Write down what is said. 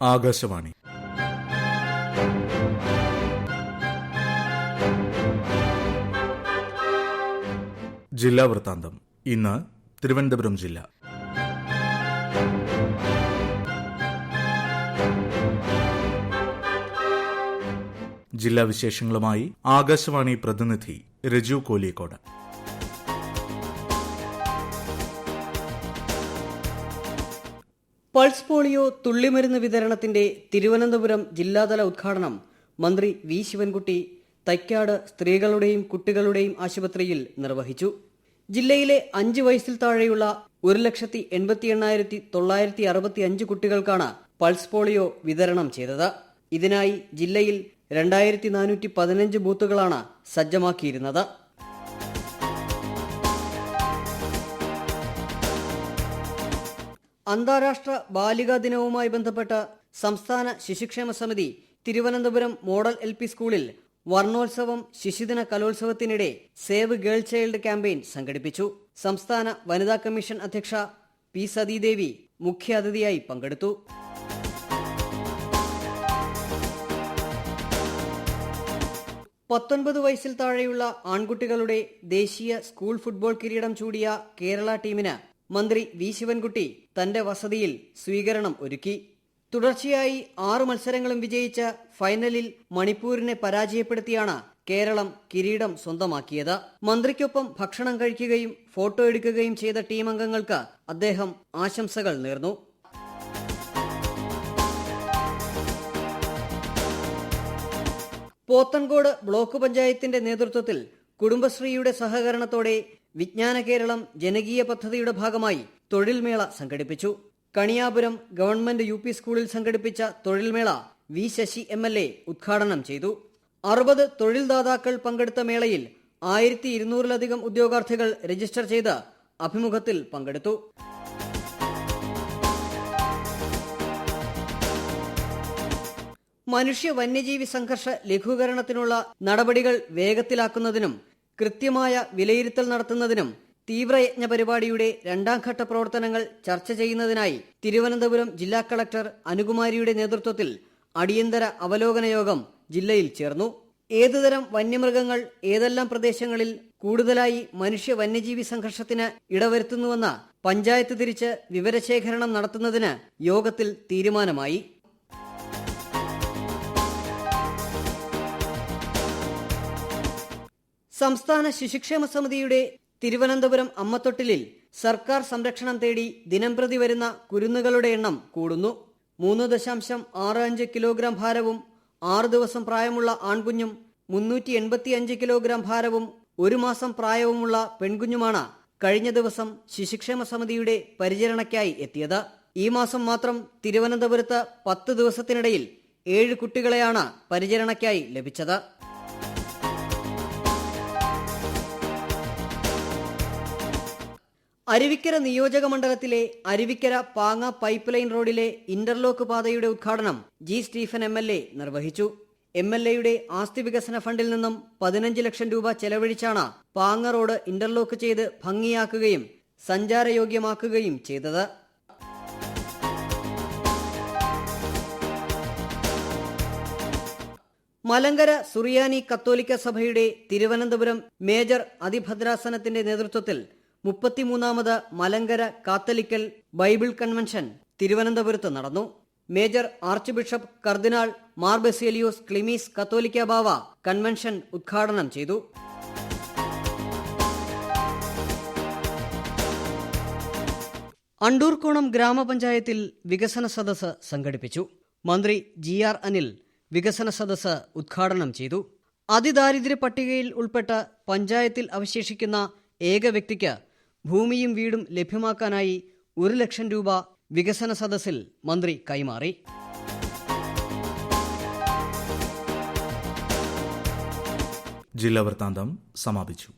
ആകാശവാണി. ജില്ലാ വൃത്താന്തം. ഇന്ന് തിരുവനന്തപുരം ജില്ല. ജില്ലാ വിശേഷങ്ങളുമായി ആകാശവാണി പ്രതിനിധി രജു കോലിക്കോട്. പൾസ് പോളിയോ തുള്ളിമരുന്ന് വിതരണത്തിന്റെ തിരുവനന്തപുരം ജില്ലാതല ഉദ്ഘാടനം മന്ത്രി വി ശിവൻകുട്ടി തൈക്കാട് സ്ത്രീകളുടെയും കുട്ടികളുടെയും ആശുപത്രിയിൽ നിർവഹിച്ചു. ജില്ലയിലെ അഞ്ച് വയസ്സിൽ താഴെയുള്ള ഒരു ലക്ഷത്തി എൺപത്തി എണ്ണായിരത്തി തൊള്ളായിരത്തി അറുപത്തി അഞ്ച് കുട്ടികൾക്കാണ് പൾസ് പോളിയോ വിതരണം ചെയ്തത്. ഇതിനായി ജില്ലയിൽ രണ്ടായിരത്തി നാനൂറ്റി പതിനഞ്ച് ബൂത്തുകളാണ് സജ്ജമാക്കിയിരുന്നത്. അന്താരാഷ്ട്ര ബാലികാ ദിനവുമായി ബന്ധപ്പെട്ട സംസ്ഥാന ശിശുക്ഷേമ സമിതി തിരുവനന്തപുരം മോഡൽ എൽ പി സ്കൂളിൽ വർണോത്സവം ശിശുദിന കലോത്സവത്തിനിടെ സേവ് ഗേൾ ചൈൽഡ് ക്യാമ്പയിൻ സംഘടിപ്പിച്ചു. സംസ്ഥാന വനിതാ കമ്മീഷൻ അധ്യക്ഷ പി സതീദേവി മുഖ്യാതിഥിയായി പങ്കെടുത്തു. പത്തൊൻപത് വയസ്സിൽ താഴെയുള്ള ആൺകുട്ടികളുടെ ദേശീയ സ്കൂൾ ഫുട്ബോൾ കിരീടം ചൂടിയ കേരള ടീമിന് മന്ത്രി വി ശിവൻകുട്ടി തന്റെ വസതിയിൽ സ്വീകരണം ഒരുക്കി. തുടർച്ചയായി ആറു മത്സരങ്ങളും വിജയിച്ച ഫൈനലിൽ മണിപ്പൂരിനെ പരാജയപ്പെടുത്തിയാണ് കേരളം കിരീടം സ്വന്തമാക്കിയത്. മന്ത്രിക്കൊപ്പം ഭക്ഷണം കഴിക്കുകയും ഫോട്ടോ എടുക്കുകയും ചെയ്ത ടീം അംഗങ്ങൾക്ക് അദ്ദേഹം ആശംസകൾ നേർന്നു. പോത്തൻകോട് ബ്ലോക്ക് പഞ്ചായത്തിന്റെ നേതൃത്വത്തിൽ കുടുംബശ്രീയുടെ സഹകരണത്തോടെ വിജ്ഞാന കേരളം ജനകീയ പദ്ധതിയുടെ ഭാഗമായി തൊഴിൽമേള സംഘടിപ്പിച്ചു. കണിയാപുരം ഗവൺമെന്റ് യു പി സ്കൂളിൽ സംഘടിപ്പിച്ച തൊഴിൽമേള V Sasi M L A ഉദ്ഘാടനം ചെയ്തു. അറുപത് തൊഴിൽദാതാക്കൾ പങ്കെടുത്ത മേളയിൽ ആയിരത്തി ഇരുന്നൂറിലധികം ഉദ്യോഗാർത്ഥികൾ രജിസ്റ്റർ ചെയ്ത് അഭിമുഖത്തിൽ പങ്കെടുത്തു. മനുഷ്യ വന്യജീവി സംഘർഷ ലഘൂകരണത്തിനുള്ള നടപടികൾ വേഗത്തിലാക്കുന്നതിനും കൃത്യമായ വിലയിരുത്തൽ നടത്തുന്നതിനും തീവ്രയജ്ഞ പരിപാടിയുടെ രണ്ടാം ഘട്ട പ്രവർത്തനങ്ങൾ ചർച്ച ചെയ്യുന്നതിനായി തിരുവനന്തപുരം ജില്ലാ കളക്ടർ അനുകുമാരിയുടെ നേതൃത്വത്തിൽ അടിയന്തര അവലോകന യോഗം ജില്ലയിൽ ചേർന്നു. ഏതുതരം വന്യമൃഗങ്ങൾ ഏതെല്ലാം പ്രദേശങ്ങളിൽ കൂടുതലായി മനുഷ്യ വന്യജീവി സംഘർഷത്തിന് ഇടവരുത്തുന്നുവെന്ന പഞ്ചായത്ത് തിരിച്ച് വിവരശേഖരണം നടത്തുന്നതിന് യോഗത്തിൽ തീരുമാനമായി. സംസ്ഥാന ശിശുക്ഷേമ സമിതിയുടെ തിരുവനന്തപുരം അമ്മത്തൊട്ടിലിൽ സർക്കാർ സംരക്ഷണം തേടി ദിനംപ്രതി വരുന്ന കുരുന്നുകളുടെ എണ്ണം കൂടുന്നു. മൂന്ന് ദശാംശം ആറ് അഞ്ച് കിലോഗ്രാം ഭാരവും ആറ് ദിവസം പ്രായമുള്ള ആൺകുഞ്ഞും മുന്നൂറ്റി എൺപത്തി അഞ്ച് കിലോഗ്രാം ഭാരവും ഒരു മാസം പ്രായവുമുള്ള പെൺകുഞ്ഞുമാണ് കഴിഞ്ഞ ദിവസം ശിശുക്ഷേമ സമിതിയുടെ പരിചരണയ്ക്കായി എത്തിയത്. ഈ മാസം മാത്രം തിരുവനന്തപുരത്ത് പത്ത് ദിവസത്തിനിടയിൽ ഏഴ് കുട്ടികളെയാണ് പരിചരണയ്ക്കായി ലഭിച്ചത്. അരുവിക്കര നിയോജക മണ്ഡലത്തിലെ അരുവിക്കര പാങ്ങ പൈപ്പ് ലൈൻ റോഡിലെ ഇന്റർലോക്ക് പാതയുടെ ഉദ്ഘാടനം G Stephen M L A നിർവഹിച്ചു. എം എൽ എയുടെ ആസ്തി വികസന ഫണ്ടിൽ നിന്നും പതിനഞ്ച് ലക്ഷം രൂപ ചെലവഴിച്ചാണ് പാങ്ങ റോഡ് ഇന്റർലോക്ക് ചെയ്ത് ഭംഗിയാക്കുകയും സഞ്ചാരയോഗ്യമാക്കുകയും ചെയ്തത്. മലങ്കര സുറിയാനി കത്തോലിക്ക സഭയുടെ തിരുവനന്തപുരം മേജർ അതിഭദ്രാസനത്തിന്റെ നേതൃത്വത്തിൽ മുപ്പത്തിമൂന്നാമത് മലങ്കര കാത്തലിക്കൽ ബൈബിൾ കൺവെൻഷൻ തിരുവനന്തപുരത്ത് നടന്നു. മേജർ ആർച്ച് ബിഷപ്പ് കർദിനാൾ മാർ ബെസേലിയോസ് ക്ലിമീസ് കത്തോലിക്ക ബാവ കൺവെൻഷൻ ഉദ്ഘാടനം ചെയ്തു. അണ്ടൂർക്കോണം ഗ്രാമപഞ്ചായത്തിൽ വികസന സദസ്സ് സംഘടിപ്പിച്ചു. മന്ത്രി ജി ആർ അനിൽ വികസന സദസ്സ് ഉദ്ഘാടനം ചെയ്തു. അതിദാരിദ്ര്യ പട്ടികയിൽ ഉൾപ്പെട്ട പഞ്ചായത്തിൽ അവശേഷിക്കുന്ന ഏക വ്യക്തിക്ക് ഭൂമിയും വീടും ലഭ്യമാക്കാനായി ഒരു ലക്ഷം രൂപ വികസന സദസ്സിൽ മന്ത്രി കൈമാറി. ജില്ലാ വൃത്താന്തം സമാപിച്ചു.